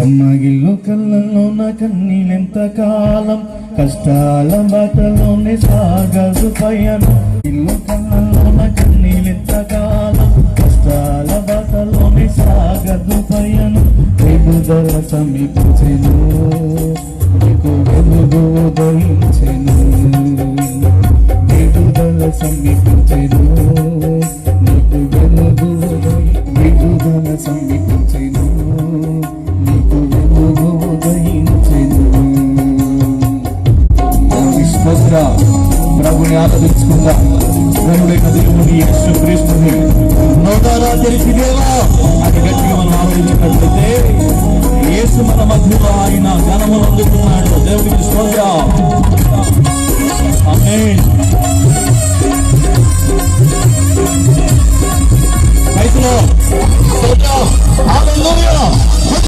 చెమ్మగిల్లు నా కన్నీలెంత కాలం? కష్టాల బాటలోనే సాగదు పయనం. ఇల్లు కళ్ళలోన కన్నీలెంత కాలం? కష్టాల బాటలోనే సాగదు పయనం. వెలుగుదల సమీపించెను. నీకు వెలుగు ఉదయించెను. విడుదల సమీపించెను. నీకు వెలుగు ఉదయి- విడుదల సమీపించెను దేవుని ప్రభుని ఆదరించుకుందాం దేవుడైన దేవుని యేసు క్రీస్తుని నోటారా తెలిసి దేవా అని గట్టిగా మనం ఆదరించినట్లయితే యేసు మన మధ్యలో ఆయన ధనములు అందుకున్నాడు దేవునికి స్తోత్ర. ఆమేన్. స్తోత్ర.